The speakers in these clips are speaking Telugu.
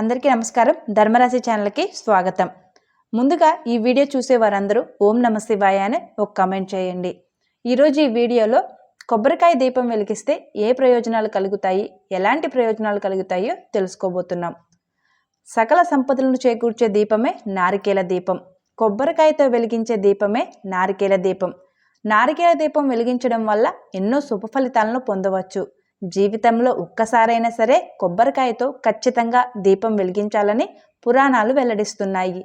అందరికీ నమస్కారం. ధర్మరాశి ఛానల్కి స్వాగతం. ముందుగా ఈ వీడియో చూసే వారందరూ ఓం నమ శివాయ అని ఒక కామెంట్ చేయండి. ఈరోజు ఈ వీడియోలో కొబ్బరికాయ దీపం వెలిగిస్తే ఏ ప్రయోజనాలు కలుగుతాయి? ఎలాంటి ప్రయోజనాలు కలుగుతాయో తెలుసుకోబోతున్నాం. సకల సంపదలను చేకూర్చే దీపమే నారికేల దీపం. కొబ్బరికాయతో వెలిగించే దీపమే నారికేల దీపం. నారికేల దీపం వెలిగించడం వల్ల ఎన్నో శుభ ఫలితాలను పొందవచ్చు. జీవితంలో ఒక్కసారైనా సరే కొబ్బరికాయతో ఖచ్చితంగా దీపం వెలిగించాలని పురాణాలు వెల్లడిస్తున్నాయి.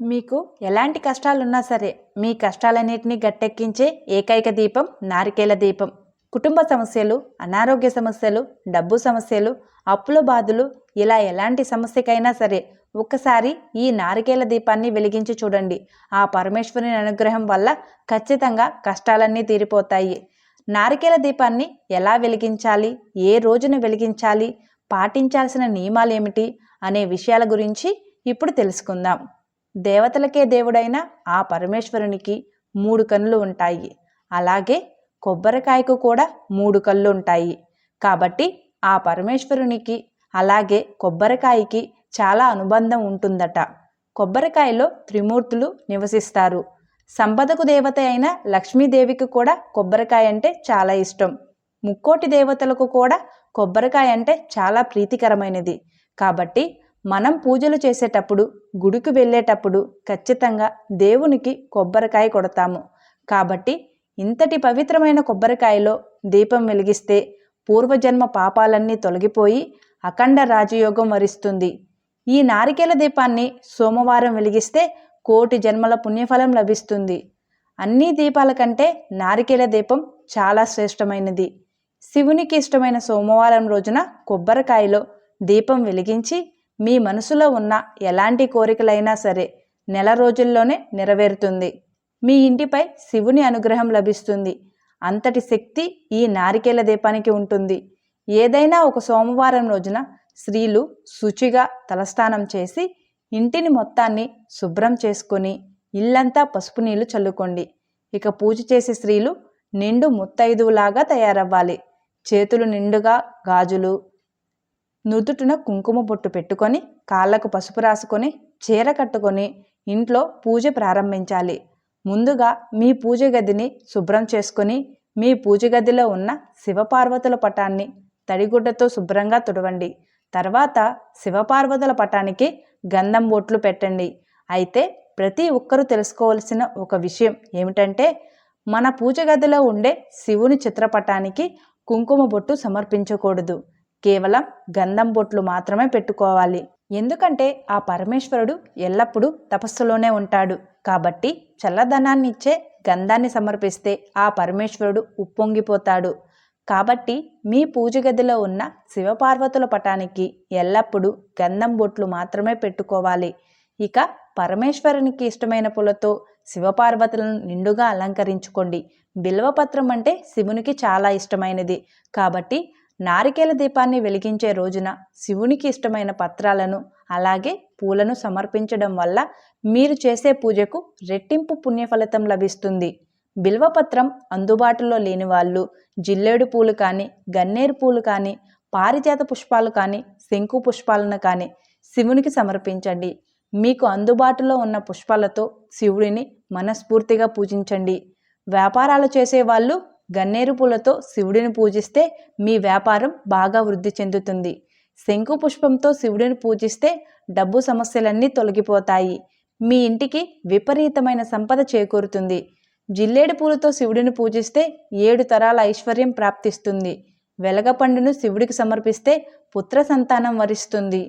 మీకు ఎలాంటి కష్టాలున్నా సరే మీ కష్టాలన్నింటినీ గట్టెక్కించే ఏకైక దీపం నారికేల దీపం. కుటుంబ సమస్యలు అనారోగ్య సమస్యలు డబ్బు సమస్యలు అప్పుల బాధలు ఇలా ఎలాంటి సమస్యకైనా సరే ఒక్కసారి ఈ నారికేల దీపాన్ని వెలిగించి చూడండి. ఆ పరమేశ్వరుని అనుగ్రహం వల్ల ఖచ్చితంగా కష్టాలన్నీ తీరిపోతాయి. నారికేల దీపాన్ని ఎలా వెలిగించాలి? ఏ రోజున వెలిగించాలి? పాటించాల్సిన నియమాలు ఏమిటి అనే విషయాల గురించి ఇప్పుడు తెలుసుకుందాం. దేవతలకే దేవుడైన ఆ పరమేశ్వరునికి మూడు కన్నులు ఉంటాయి. అలాగే కొబ్బరికాయకు కూడా మూడు కళ్ళు ఉంటాయి. కాబట్టి ఆ పరమేశ్వరునికి అలాగే కొబ్బరికాయకి చాలా అనుబంధం ఉంటుందట. కొబ్బరికాయలో త్రిమూర్తులు నివసిస్తారు. సంపదకు దేవత అయిన లక్ష్మీదేవికి కూడా కొబ్బరికాయ అంటే చాలా ఇష్టం. ముక్కోటి దేవతలకు కూడా కొబ్బరికాయ అంటే చాలా ప్రీతికరమైనది. కాబట్టి మనం పూజలు చేసేటప్పుడు గుడికి వెళ్ళేటప్పుడు ఖచ్చితంగా దేవునికి కొబ్బరికాయ కొడతాము. కాబట్టి ఇంతటి పవిత్రమైన కొబ్బరికాయలో దీపం వెలిగిస్తే పూర్వజన్మ పాపాలన్నీ తొలగిపోయి అఖండ రాజయోగం వరిస్తుంది. ఈ నారికేల దీపాన్ని సోమవారం వెలిగిస్తే కోటి జన్మల పుణ్యఫలం లభిస్తుంది. అన్ని దీపాల కంటే నారికేల దీపం చాలా శ్రేష్టమైనది. శివునికి ఇష్టమైన సోమవారం రోజున కొబ్బరికాయలో దీపం వెలిగించి మీ మనసులో ఉన్న ఎలాంటి కోరికలైనా సరే నెల రోజుల్లోనే నెరవేరుతుంది. మీ ఇంటిపై శివుని అనుగ్రహం లభిస్తుంది. అంతటి శక్తి ఈ నారికేల దీపానికి ఉంటుంది. ఏదైనా ఒక సోమవారం రోజున స్త్రీలు శుచిగా తలస్నానం చేసి ఇంటిని మొత్తాన్ని శుభ్రం చేసుకొని ఇల్లంతా పసుపు నీళ్ళు చల్లుకోండి. ఇక పూజ చేసే స్త్రీలు నిండు ముత్తైదువులాగా తయారవ్వాలి. చేతులు నిండుగా గాజులు నుదుటున కుంకుమ బొట్టు పెట్టుకొని కాళ్ళకు పసుపు రాసుకొని చీర కట్టుకొని ఇంట్లో పూజ ప్రారంభించాలి. ముందుగా మీ పూజ గదిని శుభ్రం చేసుకొని మీ పూజ గదిలో ఉన్న శివపార్వతుల పటాన్ని తడిగుడ్డతో శుభ్రంగా తుడవండి. తర్వాత శివపార్వతుల పటానికి గంధం బొట్లు పెట్టండి. అయితే ప్రతి ఒక్కరూ తెలుసుకోవాల్సిన ఒక విషయం ఏమిటంటే మన పూజ గదిలో ఉండే శివుని చిత్రపటానికి కుంకుమ బొట్టు సమర్పించకూడదు. కేవలం గంధం బొట్లు మాత్రమే పెట్టుకోవాలి. ఎందుకంటే ఆ పరమేశ్వరుడు ఎల్లప్పుడూ తపస్సులోనే ఉంటాడు. కాబట్టి చల్లదనాన్ని ఇచ్చే గంధాన్ని సమర్పిస్తే ఆ పరమేశ్వరుడు ఉప్పొంగిపోతాడు. కాబట్టి మీ పూజ గదిలో ఉన్న శివపార్వతుల పటానికి ఎల్లప్పుడూ గంధం బొట్లు మాత్రమే పెట్టుకోవాలి. ఇక పరమేశ్వరునికి ఇష్టమైన పూలతో శివపార్వతులను నిండుగా అలంకరించుకోండి. బిల్వపత్రం అంటే శివునికి చాలా ఇష్టమైనది. కాబట్టి నారికేల దీపాన్ని వెలిగించే రోజున శివునికి ఇష్టమైన పత్రాలను అలాగే పూలను సమర్పించడం వల్ల మీరు చేసే పూజకు రెట్టింపు పుణ్యఫలితం లభిస్తుంది. బిల్వపత్రం అందుబాటులో లేని వాళ్ళు జిల్లేడు పూలు కానీ గన్నేరు పూలు కానీ పారిజాత పుష్పాలు కానీ శంకు పుష్పాలను కానీ శివునికి సమర్పించండి. మీకు అందుబాటులో ఉన్న పుష్పాలతో శివుడిని మనస్ఫూర్తిగా పూజించండి. వ్యాపారాలు చేసేవాళ్ళు గన్నేరు పూలతో శివుడిని పూజిస్తే మీ వ్యాపారం బాగా వృద్ధి చెందుతుంది. శంకు పుష్పంతో శివుడిని పూజిస్తే డబ్బు సమస్యలన్నీ తొలగిపోతాయి. మీ ఇంటికి విపరీతమైన సంపద చేకూరుతుంది. జిల్లేడు పూలతో శివుడిని పూజిస్తే ఏడు తరాల ఐశ్వర్యం ప్రాప్తిస్తుంది. వెలగపండును శివుడికి సమర్పిస్తే పుత్ర సంతానం వరిస్తుంది.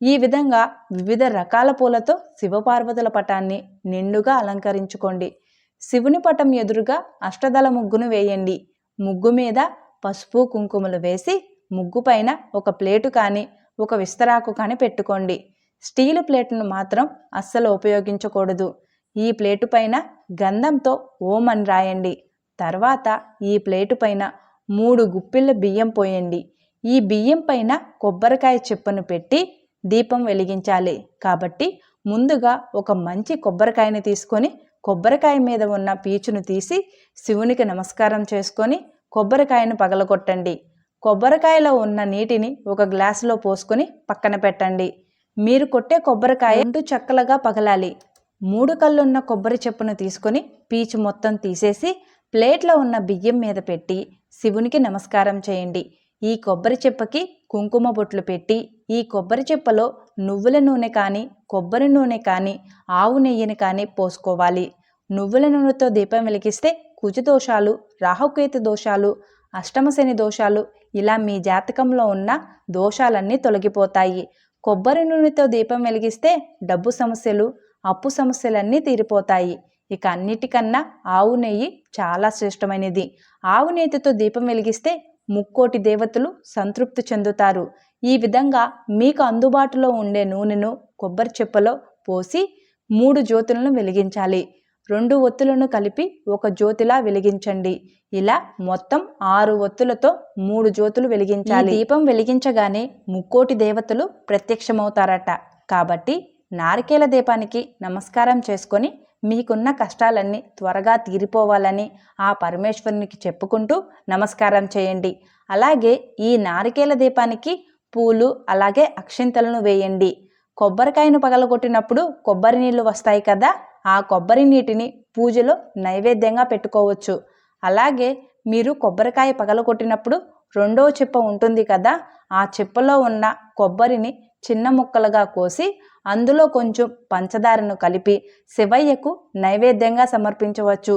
ఈ విధంగా వివిధ రకాల పూలతో శివపార్వతుల పటాన్ని నిండుగా అలంకరించుకోండి. శివుని పటం ఎదురుగా అష్టదళ ముగ్గును వేయండి. ముగ్గు మీద పసుపు కుంకుమలు వేసి ముగ్గు పైన ఒక ప్లేటు కానీ ఒక విస్తరాకు కానీ పెట్టుకోండి. స్టీలు ప్లేటును మాత్రం అస్సలు ఉపయోగించకూడదు. ఈ ప్లేటు పైన గంధంతో ఓం అని రాయండి. తర్వాత ఈ ప్లేటు పైన మూడు గుప్పిళ్ళ బియ్యం పోయండి. ఈ బియ్యం పైన కొబ్బరికాయ చెప్పును పెట్టి దీపం వెలిగించాలి. కాబట్టి ముందుగా ఒక మంచి కొబ్బరికాయని తీసుకొని కొబ్బరికాయ మీద ఉన్న పీచును తీసి శివునికి నమస్కారం చేసుకొని కొబ్బరికాయను పగలగొట్టండి. కొబ్బరికాయలో ఉన్న నీటిని ఒక గ్లాసులో పోసుకొని పక్కన పెట్టండి. మీరు కొట్టే కొబ్బరికాయ రెండు చక్కలుగా పగలాలి. మూడు కళ్ళున్న కొబ్బరి చెప్పును తీసుకొని పీచు మొత్తం తీసేసి ప్లేట్లో ఉన్న బియ్యం మీద పెట్టి శివునికి నమస్కారం చేయండి. ఈ కొబ్బరి చెప్పకి కుంకుమ బొట్లు పెట్టి ఈ కొబ్బరి చెప్పలో నువ్వుల నూనె కానీ కొబ్బరి నూనె కానీ ఆవు నెయ్యిని కానీ పోసుకోవాలి. నువ్వుల నూనెతో దీపం వెలిగిస్తే కుజ దోషాలు రాహుకేతు దోషాలు అష్టమశని దోషాలు ఇలా మీ జాతకంలో ఉన్న దోషాలన్నీ తొలగిపోతాయి. కొబ్బరి నూనెతో దీపం వెలిగిస్తే డబ్బు సమస్యలు అప్పు సమస్యలన్నీ తీరిపోతాయి. ఇక అన్నిటికన్నా ఆవు నెయ్యి చాలా శ్రేష్టమైనది. ఆవు నెయ్యితో దీపం వెలిగిస్తే ముక్కోటి దేవతలు సంతృప్తి చెందుతారు. ఈ విధంగా మీకు అందుబాటులో ఉండే నూనెను కొబ్బరి చెప్పలో పోసి మూడు జ్యోతులను వెలిగించాలి. రెండు ఒత్తులను కలిపి ఒక జ్యోతిలా వెలిగించండి. ఇలా మొత్తం ఆరు ఒత్తులతో మూడు జ్యోతులు వెలిగించాలి. దీపం వెలిగించగానే ముక్కోటి దేవతలు ప్రత్యక్షమవుతారట. కాబట్టి నారికేల దీపానికి నమస్కారం చేసుకొని మీకున్న కష్టాలన్నీ త్వరగా తీరిపోవాలని ఆ పరమేశ్వరునికి చెప్పుకుంటూ నమస్కారం చేయండి. అలాగే ఈ నారికేల దీపానికి పూలు అలాగే అక్షింతలను వేయండి. కొబ్బరికాయను పగలగొట్టినప్పుడు కొబ్బరి నీళ్ళు వస్తాయి కదా ఆ కొబ్బరి నీటిని పూజలో నైవేద్యంగా పెట్టుకోవచ్చు. అలాగే మీరు కొబ్బరికాయ పగలగొట్టినప్పుడు రెండో చిప్ప ఉంటుంది కదా ఆ చిప్పలో ఉన్న కొబ్బరిని చిన్న ముక్కలుగా కోసి అందులో కొంచెం పంచదారను కలిపి శివయ్యకు నైవేద్యంగా సమర్పించవచ్చు.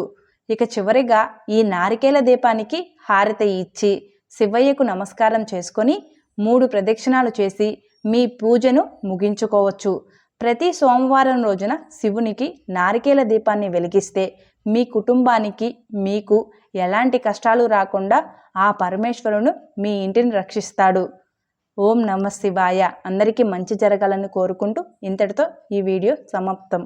ఇక చివరిగా ఈ నారికేల దీపానికి హారతి ఇచ్చి శివయ్యకు నమస్కారం చేసుకొని మూడు ప్రదక్షిణాలు చేసి మీ పూజను ముగించుకోవచ్చు. ప్రతి సోమవారం రోజున శివునికి నారికేల దీపాన్ని వెలిగిస్తే మీ కుటుంబానికి మీకు ఎలాంటి కష్టాలు రాకుండా ఆ పరమేశ్వరును మీ ఇంటిని రక్షిస్తాడు. ఓం నమ శివాయ. అందరికీ మంచి జరగాలని కోరుకుంటూ ఇంతటితో ఈ వీడియో సమాప్తం.